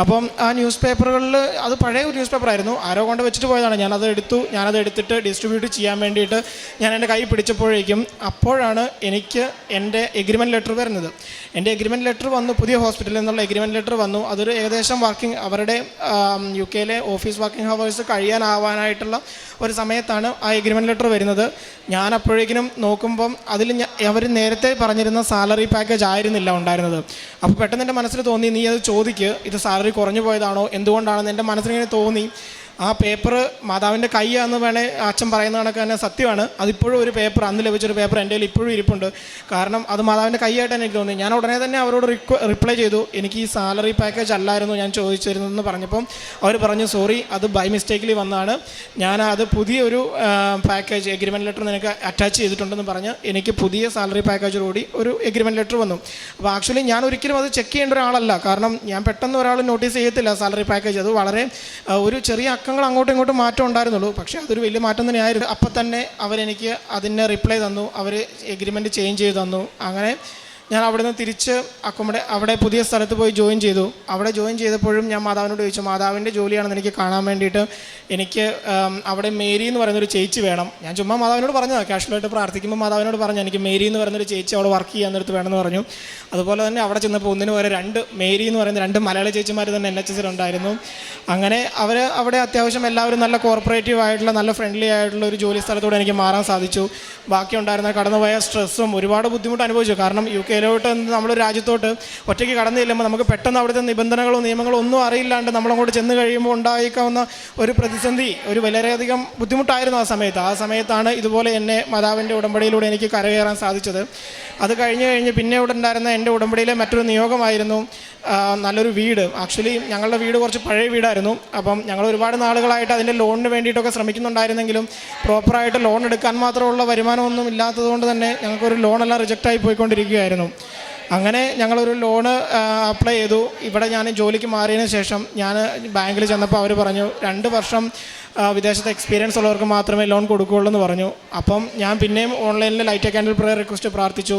അപ്പം ആ ന്യൂസ് പേപ്പറുകളിൽ അത് പഴയ ഒരു ന്യൂസ് പേപ്പറായിരുന്നു ആരോ കൊണ്ട് വെച്ചിട്ട് പോയതാണ്. ഞാനത് എടുത്തു. ഞാനത് എടുത്തിട്ട് ഡിസ്ട്രിബ്യൂട്ട് ചെയ്യാൻ വേണ്ടിയിട്ട് ഞാൻ എന്റെ കൈ പിടിച്ചപ്പോഴേക്കും അപ്പോഴാണ് എനിക്ക് എന്റെ എഗ്രിമെന്റ് ലെറ്റർ വരുന്നത്. എന്റെ എഗ്രിമെന്റ് ലെറ്റർ വന്നു പുതിയ ഹോസ്പിറ്റലിൽ നിന്നുള്ള എഗ്രിമെന്റ് ലെറ്റർ വന്നു. അതൊരു ഏകദേശം വർക്കിംഗ് അവരുടെ യു കെയിലെ ഓഫീസ് വർക്കിംഗ് ഹവേഴ്സ് കഴിയാനാവാനായിട്ടുള്ള ഒരു സമയത്താണ് ആ എഗ്രിമെന്റ് ലെറ്റർ വരുന്നത്. ഞാൻ അപ്പോഴേക്കിനും നോക്കുമ്പം അതിൽ അവർ നേരത്തെ പറഞ്ഞിരുന്ന സാലറി പാക്കേജ് ആയിരുന്നില്ല ഉണ്ടായിരുന്നത്. അപ്പോൾ പെട്ടെന്ന് എന്റെ മനസ്സിൽ തോന്നി നീ അത് ചോദിക്ക് ഇത് സാലറി കുറഞ്ഞു പോയതാണോ? എന്തുകൊണ്ടാണെന്ന്? എന്റെ മനസ്സിലിങ്ങനെ തോന്നി. ആ പേപ്പർ മാതാവിന്റെ കൈയാന്ന് വേണേൽ അച്ഛൻ പറയുന്ന കണക്ക് തന്നെ സത്യമാണ്. അതിപ്പോഴും ഒരു പേപ്പർ അന്ന് ലഭിച്ചൊരു പേപ്പർ എന്റെ കയ്യിൽ ഇപ്പോഴും ഇരിപ്പുണ്ട്. കാരണം അത് മാതാവിന്റെ കൈയായിട്ട് എനിക്ക് തോന്നി. ഞാൻ ഉടനെ തന്നെ അവരോട് റിപ്ലൈ ചെയ്തു. എനിക്ക് ഈ സാലറി പാക്കേജ് അല്ലായിരുന്നു ഞാൻ ചോദിച്ചിരുന്നതെന്ന് പറഞ്ഞപ്പം അവർ പറഞ്ഞു സോറി അത് ബൈ മിസ്റ്റേക്കിൽ വന്നതാണ്. ഞാൻ അത് പുതിയൊരു പാക്കേജ് എഗ്രിമെന്റ് ലെറ്റർ നിനക്ക് അറ്റാച്ച് ചെയ്തിട്ടുണ്ടെന്ന് പറഞ്ഞ് എനിക്ക് പുതിയ സാലറി പാക്കേജോടുകൂടി ഒരു എഗ്രിമെന്റ് ലെറ്റർ വന്നു. അപ്പോൾ ആക്ച്വലി ഞാൻ ഒരിക്കലും അത് ചെക്ക് ചെയ്യേണ്ട ഒരാളല്ല. കാരണം ഞാൻ പെട്ടെന്ന് ഒരാൾ നോട്ടീസ് ചെയ്യത്തില്ല സാലറി പാക്കേജ് അത് വളരെ ഒരു ചെറിയ അക്കങ്ങൾ അങ്ങോട്ടും ഇങ്ങോട്ടും മാറ്റം ഉണ്ടായിരുന്നുള്ളൂ. പക്ഷേ അതൊരു വലിയ മാറ്റം തന്നെയായിരുന്നു. അപ്പം തന്നെ അവരെനിക്ക് അതിന്റെ റിപ്ലൈ തന്നു. അവർ എഗ്രിമെന്റ് ചേഞ്ച് ചെയ്ത് തന്നു. അങ്ങനെ ഞാൻ അവിടെ നിന്ന് തിരിച്ച് അക്കോമഡേ അവിടെ പുതിയ സ്ഥലത്ത് പോയി ജോയിൻ ചെയ്തു. അവിടെ ജോയിൻ ചെയ്തപ്പോഴും ഞാൻ മാതാവിനോട് ചോദിച്ചു മാതാവിന്റെ ജോലിയാണെന്ന് എനിക്ക് കാണാൻ വേണ്ടിയിട്ട് എനിക്ക് അവിടെ മേരി എന്ന് പറയുന്നൊരു ചേച്ചി വേണം. ഞാൻ ചുമ്മാ മാതാവിനോട് പറഞ്ഞതാണ് കാഷ്വലായിട്ട് പ്രാർത്ഥിക്കുമ്പോൾ മാതാവിനോട് പറഞ്ഞു എനിക്ക് മേരി എന്ന് പറയുന്നൊരു ചേച്ചി അവിടെ വർക്ക് ചെയ്യാൻ നേരത്ത് വേണമെന്ന് പറഞ്ഞു. അതുപോലെ തന്നെ അവിടെ ചെന്നപ്പോൾ ഒന്നിന് വരെ രണ്ട് മേരി എന്ന് പറയുന്ന രണ്ട് മലയാള ചേച്ചിമാർ തന്നെ എൻ എച്ച് അങ്ങനെ അവർ അവിടെ അത്യാവശ്യം എല്ലാവരും നല്ല കോർപ്പറേറ്റീവ് ആയിട്ടുള്ള നല്ല ഫ്രണ്ട്ലി ആയിട്ടുള്ള ഒരു ജോലി സ്ഥലത്തൂടെ എനിക്ക് മാറാൻ സാധിച്ചു. ബാക്കി ഉണ്ടായിരുന്ന കടന്നുപോയ സ്ട്രെസ്സും ഒരുപാട് ബുദ്ധിമുട്ട് അനുഭവിച്ചു. കാരണം യു കെയിലോട്ട് നമ്മളൊരു രാജ്യത്തോട്ട് ഒറ്റയ്ക്ക് കടന്നു ചെല്ലുമ്പോൾ നമുക്ക് പെട്ടെന്ന് അവിടുത്തെ നിബന്ധനകളോ നിയമങ്ങളോ ഒന്നും അറിയില്ലാണ്ട് നമ്മളങ്ങോട്ട് ചെന്ന് കഴിയുമ്പോൾ ഉണ്ടായേക്കാവുന്ന ഒരു പ്രതിസന്ധി ഒരു വളരെയധികം ബുദ്ധിമുട്ടായിരുന്നു ആ സമയത്ത്. ആ സമയത്താണ് ഇതുപോലെ എന്നെ മാതാവിന്റെ ഉടമ്പടിയിലൂടെ എനിക്ക് കരകയറാൻ സാധിച്ചത്. അത് കഴിഞ്ഞ് കഴിഞ്ഞ് പിന്നെ ഇവിടെ ഉണ്ടായിരുന്ന എന്റെ ഉടമ്പടിയിലെ മറ്റൊരു നിയോഗമായിരുന്നു നല്ലൊരു വീട്. ആക്ച്വലി ഞങ്ങളുടെ വീട് കുറച്ച് പഴയ വീടായിരുന്നു. അപ്പം ഞങ്ങൾ ഒരുപാട് നാളുകളായിട്ട് അതിന്റെ ലോണിന് വേണ്ടിയിട്ടൊക്കെ ശ്രമിക്കുന്നുണ്ടായിരുന്നെങ്കിലും പ്രോപ്പറായിട്ട് ലോൺ എടുക്കാൻ മാത്രമുള്ള വരുമാനമൊന്നും ഇല്ലാത്തതുകൊണ്ട് തന്നെ ഞങ്ങൾക്കൊരു ലോണെല്ലാം റിജക്റ്റായി പോയിക്കൊണ്ടിരിക്കുകയായിരുന്നു. അങ്ങനെ ഞങ്ങളൊരു ലോണ് അപ്ലൈ ചെയ്തു. ഇവിടെ ഞാൻ ജോലിക്ക് മാറിയതിന് ശേഷം ഞാൻ ബാങ്കിൽ ചെന്നപ്പോൾ അവർ പറഞ്ഞു രണ്ട് വർഷം വിദേശത്ത് എക്സ്പീരിയൻസ് ഉള്ളവർക്ക് മാത്രമേ ലോൺ കൊടുക്കുകയുള്ളൂ എന്ന് പറഞ്ഞു. അപ്പം ഞാൻ പിന്നെയും ഓൺലൈനിൽ ലൈറ്റ് ക്യാൻഡിൽ പ്രയർ റിക്വസ്റ്റ് പ്രാർത്ഥിച്ചു.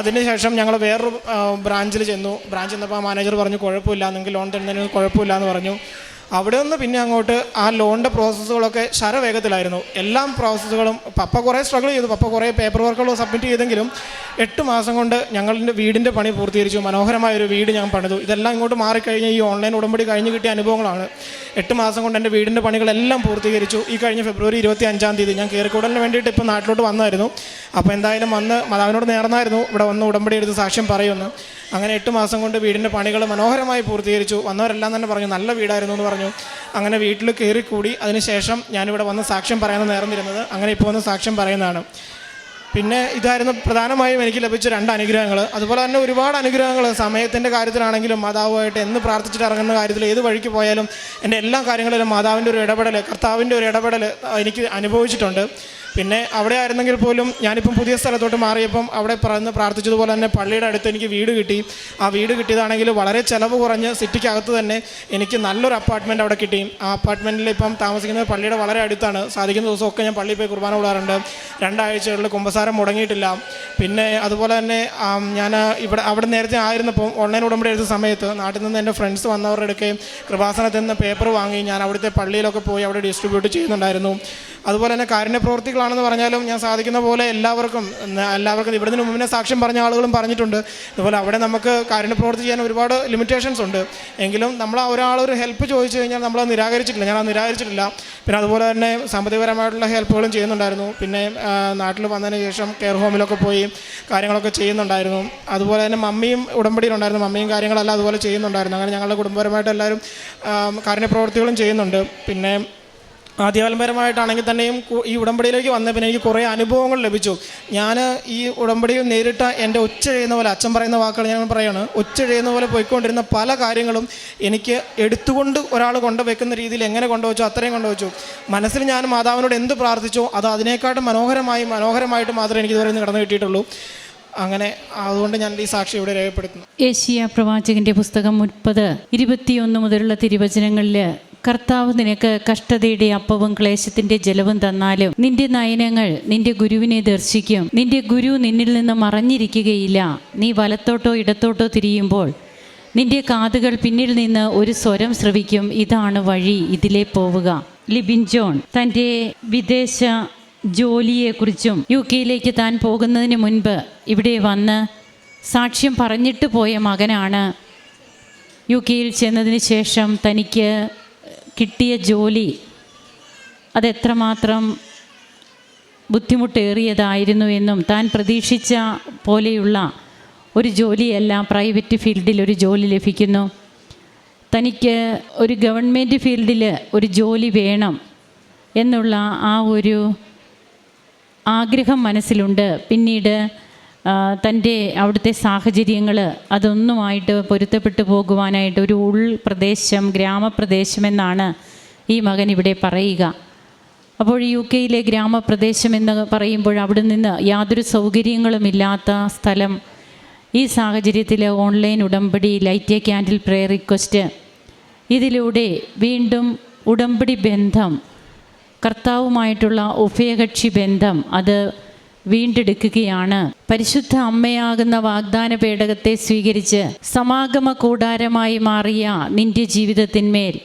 അതിനുശേഷം ഞങ്ങൾ വേറൊരു ബ്രാഞ്ചിൽ ചെന്നു. ബ്രാഞ്ച് ചെന്നപ്പോൾ മാനേജർ പറഞ്ഞു കുഴപ്പമില്ല നിങ്ങൾക്ക് ലോൺ തരുന്നതിന് കുഴപ്പമില്ല എന്ന് പറഞ്ഞു. അവിടെ നിന്ന് പിന്നെ അങ്ങോട്ട് ആ ലോണിന്റെ പ്രോസസ്സുകളൊക്കെ ശരവേഗത്തിലായിരുന്നു. എല്ലാം പ്രോസസ്സുകളും പപ്പ കുറേ സ്ട്രഗിൾ ചെയ്തു. പപ്പ കുറേ പേപ്പർ വർക്കുകൾ സബ്മിറ്റ് ചെയ്തെങ്കിലും എട്ട് മാസം കൊണ്ട് ഞങ്ങളുടെ വീടിന്റെ പണി പൂർത്തീകരിച്ചു. മനോഹരമായ ഒരു വീട് ഞാൻ പണിതു. ഇതെല്ലാം ഇങ്ങോട്ട് മാറിക്കഴിഞ്ഞ ഈ ഓൺലൈൻ ഉടമ്പടി കഴിഞ്ഞ് കിട്ടിയ അനുഭവങ്ങളാണ്. എട്ട് മാസം കൊണ്ട് എന്റെ വീടിന്റെ പണികളെല്ലാം പൂർത്തീകരിച്ചു. ഈ കഴിഞ്ഞ ഫെബ്രുവരി ഇരുപത്തി അഞ്ചാം തീയതി ഞാൻ കയറിക്കൂടലിന് വേണ്ടിയിട്ട് ഇപ്പോൾ നാട്ടിലോട്ട് വന്നായിരുന്നു. അപ്പോൾ എന്തായാലും വന്ന് മാതാവിനോട് നേർന്നായിരുന്നു. ഇവിടെ വന്ന് ഉടമ്പടി എടുത്ത് സാക്ഷ്യം പറയുമെന്ന്. അങ്ങനെ എട്ട് മാസം കൊണ്ട് വീടിന്റെ പണികൾ മനോഹരമായി പൂർത്തീകരിച്ചു. വന്നവരെല്ലാം തന്നെ പറഞ്ഞു നല്ല വീടായിരുന്നു എന്ന് പറഞ്ഞു. അങ്ങനെ വീട്ടിൽ കയറിക്കൂടി അതിനുശേഷം ഞാനിവിടെ വന്ന് സാക്ഷ്യം പറയാൻ നേർന്നിരുന്നത് അങ്ങനെ ഇപ്പോൾ വന്ന് സാക്ഷ്യം പറയുന്നതാണ്. പിന്നെ ഇതായിരുന്നു പ്രധാനമായും എനിക്ക് ലഭിച്ച രണ്ട് അനുഗ്രഹങ്ങൾ. അതുപോലെ തന്നെ ഒരുപാട് അനുഗ്രഹങ്ങൾ. സമയത്തിന്റെ കാര്യത്തിലാണെങ്കിലും മാതാവുമായിട്ട് എന്ന് പ്രാർത്ഥിച്ചിട്ട് ഇറങ്ങുന്ന കാര്യത്തിൽ ഏത് വഴിക്ക് പോയാലും എന്റെ എല്ലാ കാര്യങ്ങളിലും മാതാവിന്റെ ഒരു ഇടപെടൽ കർത്താവിന്റെ ഒരു ഇടപെടൽ എനിക്ക് അനുഭവിച്ചിട്ടുണ്ട്. പിന്നെ അവിടെ ആയിരുന്നെങ്കിൽ പോലും ഞാനിപ്പം പുതിയ സ്ഥലത്തോട്ട് മാറിയപ്പം അവിടെ പറഞ്ഞ് പ്രാർത്ഥിച്ചതുപോലെ തന്നെ പള്ളിയുടെ അടുത്ത് എനിക്ക് വീട് കിട്ടി. ആ വീട് കിട്ടിയതാണെങ്കിൽ വളരെ ചിലവ് കുറഞ്ഞ് സിറ്റിക്കകത്ത് തന്നെ എനിക്ക് നല്ലൊരു അപ്പാർട്ട്മെന്റ് അവിടെ കിട്ടി. ആ അപ്പാർട്ട്മെന്റിൽ ഇപ്പം താമസിക്കുന്നത് പള്ളിയുടെ വളരെ അടുത്താണ്. സാധിക്കുന്ന ദിവസമൊക്കെ ഞാൻ പള്ളിയിൽ പോയി കുർബാന വിടാറുണ്ട്. രണ്ടാഴ്ചകളിൽ കുമ്പസാരം മുടങ്ങിയിട്ടില്ല. പിന്നെ അതുപോലെ തന്നെ ഞാൻ ഇവിടെ അവിടെ നേരത്തെ ആയിരുന്നപ്പോൾ ഓൺലൈൻ ഉടമ്പടി എടുത്ത സമയത്ത് നാട്ടിൽ നിന്ന് എന്റെ ഫ്രണ്ട്സ് വന്നവരുടെ അടുക്കുകയും കൃപാസനത്തിൽ നിന്ന് പേപ്പർ വാങ്ങി ഞാൻ അവിടുത്തെ പള്ളിയിലൊക്കെ പോയി അവിടെ ഡിസ്ട്രിബ്യൂട്ട് ചെയ്യുന്നുണ്ടായിരുന്നു. അതുപോലെ തന്നെ കാരുണ്യ പ്രവർത്തികളാണെന്ന് പറഞ്ഞാലും ഞാൻ സാധിക്കുന്ന പോലെ എല്ലാവർക്കും എല്ലാവർക്കും ഇവിടുന്ന് മുമ്പിനെ സാക്ഷ്യം പറഞ്ഞ ആളുകളും പറഞ്ഞിട്ടുണ്ട്. അതുപോലെ അവിടെ നമുക്ക് കാരുണ്യ പ്രവർത്തി ചെയ്യാൻ ഒരുപാട് ലിമിറ്റേഷൻസ് ഉണ്ട്. എങ്കിലും നമ്മൾ ഒരാൾ ഒരു ഹെൽപ്പ് ചോദിച്ചു കഴിഞ്ഞാൽ നമ്മൾ നിരാകരിച്ചിട്ടില്ല. ഞാൻ അത് നിരാകരിച്ചിട്ടില്ല. പിന്നെ അതുപോലെ തന്നെ സാമ്പത്തികപരമായിട്ടുള്ള ഹെൽപ്പുകളും ചെയ്യുന്നുണ്ടായിരുന്നു. പിന്നെ നാട്ടിൽ വന്നതിന് ശേഷം കെയർ ഹോമിലൊക്കെ പോയി കാര്യങ്ങളൊക്കെ ചെയ്യുന്നുണ്ടായിരുന്നു. അതുപോലെ തന്നെ മമ്മിയും ഉടമ്പടിയിലുണ്ടായിരുന്നു. മമ്മിയും കാര്യങ്ങളെല്ലാം അതുപോലെ ചെയ്യുന്നുണ്ടായിരുന്നു. അങ്ങനെ ഞങ്ങളുടെ കുടുംബപരമായിട്ട് എല്ലാവരും കാരുണ്യ പ്രവർത്തികളും ചെയ്യുന്നുണ്ട്. പിന്നെ ആദ്യകാലപരമായിട്ടാണെങ്കിൽ തന്നെയും ഈ ഉടമ്പടിയിലേക്ക് വന്ന പിന്നെ എനിക്ക് കുറേ അനുഭവങ്ങൾ ലഭിച്ചു. ഞാൻ ഈ ഉടമ്പടിയിൽ നേരിട്ട എന്റെ ഒച്ച ചെയ്യുന്ന പോലെ അച്ഛൻ പറയുന്ന വാക്കുകൾ ഞാൻ പറയാണ് ഒച്ച ചെയ്യുന്ന പോലെ പോയിക്കൊണ്ടിരുന്ന പല കാര്യങ്ങളും എനിക്ക് എടുത്തുകൊണ്ട് ഒരാൾ കൊണ്ടുവെക്കുന്ന രീതിയിൽ എങ്ങനെ കൊണ്ടുവച്ചോ അത്രയും കൊണ്ടുവച്ചു മനസ്സിൽ ഞാൻ മാതാവിനോട് എന്ത് പ്രാർത്ഥിച്ചോ അത് അതിനേക്കാട്ടും മനോഹരമായി മനോഹരമായിട്ട് മാത്രമേ എനിക്ക് ഇതുവരെ കടന്നു കിട്ടിയിട്ടുള്ളൂ. അങ്ങനെ അതുകൊണ്ട് ഞാൻ ഈ സാക്ഷി ഇവിടെ രേഖപ്പെടുത്തുന്നു. ഏഷ്യ പ്രവാചകന്റെ പുസ്തകം മുപ്പത് ഇരുപത്തിയൊന്ന് മുതലുള്ള തിരുവചനങ്ങളിൽ കർത്താവ് നിനക്ക് കഷ്ടതയുടെ അപ്പവും ക്ലേശത്തിന്റെ ജലവും തന്നാലും നിന്റെ നയനങ്ങൾ നിന്റെ ഗുരുവിനെ ദർശിക്കും. നിന്റെ ഗുരു നിന്നിൽ നിന്ന് മറഞ്ഞിരിക്കുകയില്ല. നീ വലത്തോട്ടോ ഇടത്തോട്ടോ തിരിയുമ്പോൾ നിന്റെ കാതുകൾ പിന്നിൽ നിന്ന് ഒരു സ്വരം ശ്രവിക്കും ഇതാണ് വഴി ഇതിലേ പോവുക. ലിബിൻ ജോൺ തന്റെ വിദേശ ജോലിയെക്കുറിച്ചും യു കെയിലേക്ക് താൻ പോകുന്നതിന് മുൻപ് ഇവിടെ വന്ന് സാക്ഷ്യം പറഞ്ഞിട്ട് പോയ മകനാണ്. യു കെയിൽ ചെന്നതിന് ശേഷം തനിക്ക് കിട്ടിയ ജോലി അതെത്രമാത്രം ബുദ്ധിമുട്ടേറിയതായിരുന്നു എന്നും താൻ പ്രതീക്ഷിച്ച പോലെയുള്ള ഒരു ജോലിയല്ല പ്രൈവറ്റ് ഫീൽഡിൽ ഒരു ജോലി ലഭിക്കുന്നു. തനിക്ക് ഒരു ഗവൺമെന്റ് ഫീൽഡിൽ ഒരു ജോലി വേണം എന്നുള്ള ആ ഒരു ആഗ്രഹം മനസ്സിലുണ്ട്. പിന്നീട് തന്റെ അവിടുത്തെ സാഹചര്യങ്ങൾ അതൊന്നുമായിട്ട് പൊരുത്തപ്പെട്ടു പോകുവാനായിട്ട് ഒരു ഉൾപ്രദേശം ഗ്രാമപ്രദേശം എന്നാണ് ഈ മകൻ ഇവിടെ പറയുക. അപ്പോൾ യു കെയിലെ ഗ്രാമപ്രദേശം എന്ന് പറയുമ്പോൾ അവിടെ നിന്ന് യാതൊരു സൗകര്യങ്ങളുമില്ലാത്ത സ്ഥലം. ഈ സാഹചര്യത്തിൽ ഓൺലൈൻ ഉടമ്പടി light a candle prayer request. ഇതിലൂടെ വീണ്ടും ഉടമ്പടി ബന്ധം കർത്താവുമായിട്ടുള്ള ഉഭയകക്ഷി ബന്ധം അത് വീണ്ടെടുക്കുകയാണ്. പരിശുദ്ധ അമ്മയാകുന്ന വാഗ്ദാന പേടകത്തെ സ്വീകരിച്ച് സമാഗമ കൂടാരമായി മാറിയ നിന്റെ ജീവിതത്തിന്മേൽ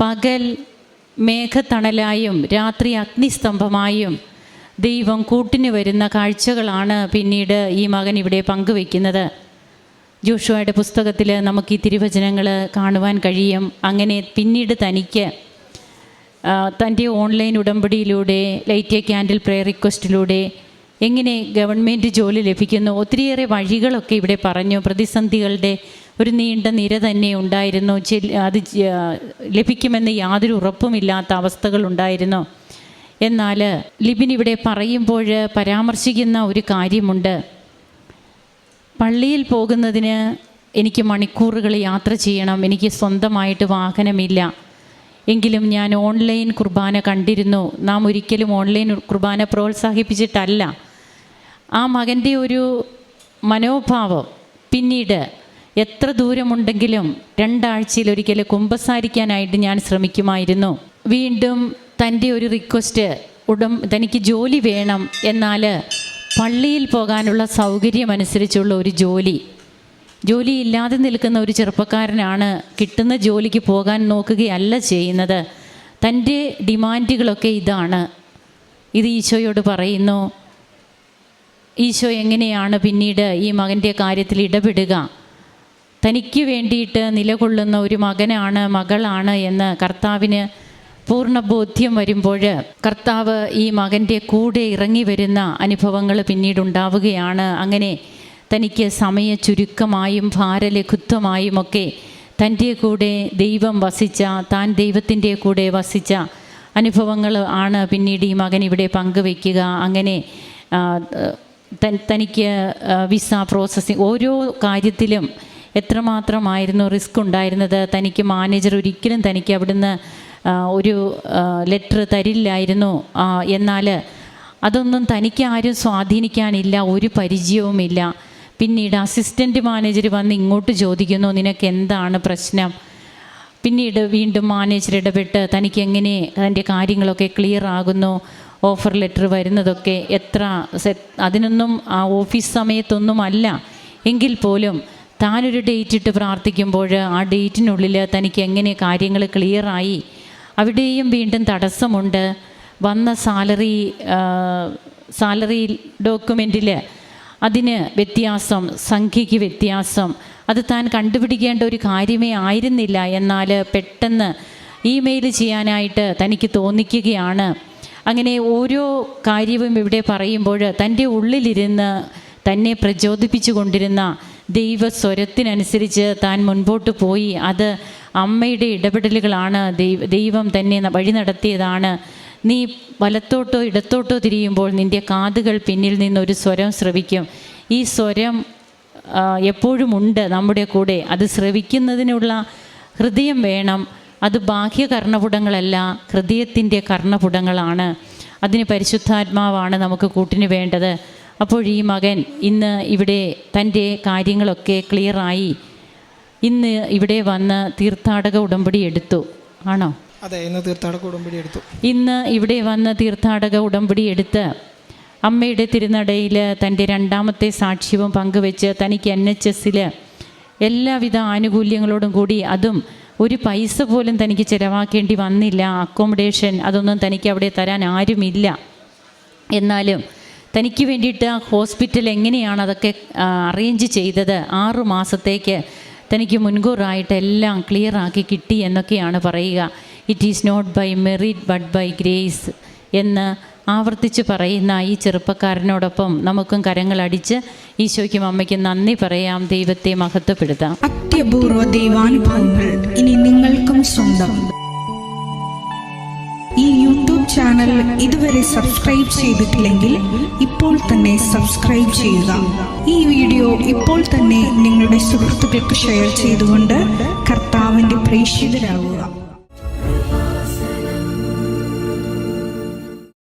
പകൽ മേഘത്തണലായും രാത്രി അഗ്നിസ്തംഭമായും ദൈവം കൂട്ടിന് വരുന്ന കാഴ്ചകളാണ് പിന്നീട് ഈ മകൻ ഇവിടെ പങ്കുവെക്കുന്നത് ജോഷുവയുടെ പുസ്തകത്തിൽ നമുക്ക് ഈ തിരുവചനങ്ങൾ കാണുവാൻ കഴിയും. അങ്ങനെ പിന്നീട് തനിക്ക് തന്റെ ഓൺലൈൻ ഉടമ്പടിയിലൂടെ ലൈറ്റ് എ ക്യാൻഡിൽ പ്രെയർ റിക്വസ്റ്റിലൂടെ എങ്ങനെ ഗവൺമെന്റ് ജോലി ലഭിക്കുന്നു? ഒത്തിരിയേറെ വഴികളൊക്കെ ഇവിടെ പറഞ്ഞു. പ്രതിസന്ധികളുടെ ഒരു നീണ്ട നിര തന്നെ ഉണ്ടായിരുന്നു. അത് ലഭിക്കുമെന്ന് യാതൊരു ഉറപ്പുമില്ലാത്ത അവസ്ഥകൾ ഉണ്ടായിരുന്നു. എന്നാൽ ലിബിൻ ഇവിടെ പറയുമ്പോൾ പരാമർശിക്കുന്ന ഒരു കാര്യമുണ്ട്. പള്ളിയിൽ പോകുന്നതിന് എനിക്ക് മണിക്കൂറുകൾ യാത്ര ചെയ്യണം. എനിക്ക് സ്വന്തമായിട്ട് വാഹനമില്ല. എങ്കിലും ഞാൻ ഓൺലൈൻ കുർബാന കണ്ടിരുന്നു. നാം ഒരിക്കലും ഓൺലൈൻ കുർബാന പ്രോത്സാഹിപ്പിച്ചിട്ടല്ല. ആ മകന്റെ ഒരു മനോഭാവം പിന്നീട് എത്ര ദൂരമുണ്ടെങ്കിലും രണ്ടാഴ്ചയിൽ ഒരിക്കൽ കുമ്പസാരിക്കാനായിട്ട് ഞാൻ ശ്രമിക്കുമായിരുന്നു. വീണ്ടും തന്റെ ഒരു റിക്വസ്റ്റ് ഉടൻ തനിക്ക് ജോലി വേണം എന്നാൽ പള്ളിയിൽ പോകാനുള്ള സൗകര്യമനുസരിച്ചുള്ള ഒരു ജോലി. ജോലി ഇല്ലാതെ നിൽക്കുന്ന ഒരു ചെറുപ്പക്കാരനാണ് കിട്ടുന്ന ജോലിക്ക് പോകാൻ നോക്കുകയല്ല ചെയ്യുന്നത്. തന്റെ ഡിമാൻഡുകളൊക്കെ ഇതാണ്. ഇത് ഈശോയോട് പറയുന്നു ഈശോ എങ്ങനെയാണ് പിന്നീട് ഈ മകന്റെ കാര്യത്തിൽ ഇടപെടുക? തനിക്ക് വേണ്ടിയിട്ട് നിലകൊള്ളുന്ന ഒരു മകനാണ് മകളാണ് എന്ന് കർത്താവിന് പൂർണ ബോധ്യം വരുമ്പോൾ കർത്താവ് ഈ മകന്റെ കൂടെ ഇറങ്ങി വരുന്ന അനുഭവങ്ങൾ പിന്നീടുണ്ടാവുകയാണ് അങ്ങനെ തനിക്ക് സമയ ചുരുക്കമായും ഭാരലഘുത്വമായും ഒക്കെ തന്റെ കൂടെ ദൈവം വസിച്ച താൻ ദൈവത്തിന്റെ കൂടെ വസിച്ച അനുഭവങ്ങൾ ആണ് പിന്നീട് ഈ മകൻ ഇവിടെ പങ്കുവയ്ക്കുക. അങ്ങനെ തനിക്ക് വിസ പ്രോസസ്സിങ് ഓരോ കാര്യത്തിലും എത്രമാത്രമായിരുന്നു റിസ്ക് ഉണ്ടായിരുന്നത്? തനിക്ക് മാനേജർ ഒരിക്കലും തനിക്ക് അവിടുന്ന് ഒരു ലെറ്റർ തരില്ലായിരുന്നു. എന്നാൽ അതൊന്നും തനിക്ക് ആരും സ്വാധീനിക്കാനില്ല ഒരു പരിചയവുമില്ല. പിന്നീട് അസിസ്റ്റന്റ് മാനേജർ വന്ന് ഇങ്ങോട്ട് ചോദിക്കുന്നു നിനക്ക് എന്താണ് പ്രശ്നം? പിന്നീട് വീണ്ടും മാനേജർ ഇടപെട്ട് തനിക്ക് എങ്ങനെ അതിന്റെ കാര്യങ്ങളൊക്കെ ക്ലിയർ ആകുന്നു ഓഫർ ലെറ്റർ വരുന്നതൊക്കെ എത്ര അതിനൊന്നും ആ ഓഫീസ് സമയത്തൊന്നും അല്ല. എങ്കിൽ പോലും താനൊരു ഡേറ്റ് ഇട്ട് പ്രാർത്ഥിക്കുമ്പോൾ ആ ഡേറ്റിനുള്ളിൽ തനിക്ക് എങ്ങനെ കാര്യങ്ങൾ ക്ലിയറായി അവിടെയും വീണ്ടും തടസ്സമുണ്ട്. വന്ന സാലറി സാലറി ഡോക്യുമെന്റിൽ അതിന് വ്യത്യാസം സംഖ്യയ്ക്ക് വ്യത്യാസം. അത് താൻ കണ്ടുപിടിക്കേണ്ട ഒരു കാര്യമേ ആയിരുന്നില്ല. എന്നാൽ പെട്ടെന്ന് ഇമെയിൽ ചെയ്യാനായിട്ട് തനിക്ക് തോന്നിക്കുകയാണ്. അങ്ങനെ ഓരോ കാര്യവും ഇവിടെ പറയുമ്പോൾ തന്റെ ഉള്ളിലിരുന്ന് തന്നെ പ്രചോദിപ്പിച്ചു കൊണ്ടിരുന്ന ദൈവസ്വരത്തിനനുസരിച്ച് താൻ മുൻപോട്ട് പോയി. അത് അമ്മയുടെ ഇടപെടലുകളാണ് ദൈവ തന്നെ വഴി നടത്തിയതാണ്. നീ വലത്തോട്ടോ ഇടത്തോട്ടോ തിരിയുമ്പോൾ നിന്റെ കാതുകൾ പിന്നിൽ നിന്നൊരു സ്വരം ശ്രവിക്കും ഈ സ്വരം എപ്പോഴും ഉണ്ട് നമ്മുടെ കൂടെ. അത് ശ്രവിക്കുന്നതിനുള്ള ഹൃദയം വേണം. അത് ബാഹ്യ കർണപുടങ്ങളല്ല ഹൃദയത്തിന്റെ കർണപുടങ്ങളാണ്. അതിന് പരിശുദ്ധാത്മാവാണ് നമുക്ക് കൂട്ടിന് വേണ്ടത്. അപ്പോൾ ഈ മകൻ ഇന്ന് ഇവിടെ തന്റെ കാര്യങ്ങളൊക്കെ ക്ലിയറായി. ഇന്ന് ഇവിടെ വന്ന് തീർത്ഥാടക ഉടമ്പടി എടുത്തു. ആണോ? അതെ ഇന്ന് തീർത്ഥാടക ഉടമ്പടി എടുത്തു. ഇന്ന് ഇവിടെ വന്ന് തീർത്ഥാടക ഉടമ്പടി എടുത്ത് അമ്മയുടെ തിരുനടയിൽ തന്റെ രണ്ടാമത്തെ സാക്ഷ്യവും പങ്കുവെച്ച് തനിക്ക് എൻ എച്ച് എസിൽ എല്ലാവിധ ആനുകൂല്യങ്ങളോടും കൂടി അതും ഒരു പൈസ പോലും തനിക്ക് ചിലവാക്കേണ്ടി വന്നില്ല. അക്കോമഡേഷൻ അതൊന്നും തനിക്ക് അവിടെ തരാൻ ആരുമില്ല. എന്നാലും തനിക്ക് വേണ്ടിയിട്ട് ഹോസ്പിറ്റൽ എങ്ങനെയാണ് അതൊക്കെ അറേഞ്ച് ചെയ്തത്? ആറു മാസത്തേക്ക് തനിക്ക് മുൻകൂറായിട്ട് എല്ലാം ക്ലിയർ ആക്കി കിട്ടി എന്നൊക്കെയാണ് പറയുക. It is not by merit but by grace എന്ന് ആവർത്തിച്ച് പറയുന്ന ഈ ചെറുപ്പക്കാരനോടൊപ്പം നമുക്കും കരങ്ങളടിച്ച് ഈശോയ്ക്കും അമ്മയ്ക്കും നന്ദി പറയാം. ദൈവത്തെ മഹത്വപ്പെടുത്താം. അത്യപൂർവ ദൈവാനുഭവങ്ങൾ ഇനി നിങ്ങൾക്കും സ്വന്തം. ഈ യൂട്യൂബ് ചാനൽ ഇതുവരെ സബ്സ്ക്രൈബ് ചെയ്തിട്ടില്ലെങ്കിൽ ഇപ്പോൾ തന്നെ സബ്സ്ക്രൈബ് ചെയ്യുക. ഈ വീഡിയോ ഇപ്പോൾ തന്നെ നിങ്ങളുടെ സുഹൃത്തുക്കൾക്ക് ഷെയർ ചെയ്തുകൊണ്ട് കർത്താവിന്റെ പ്രേക്ഷിതരാകുക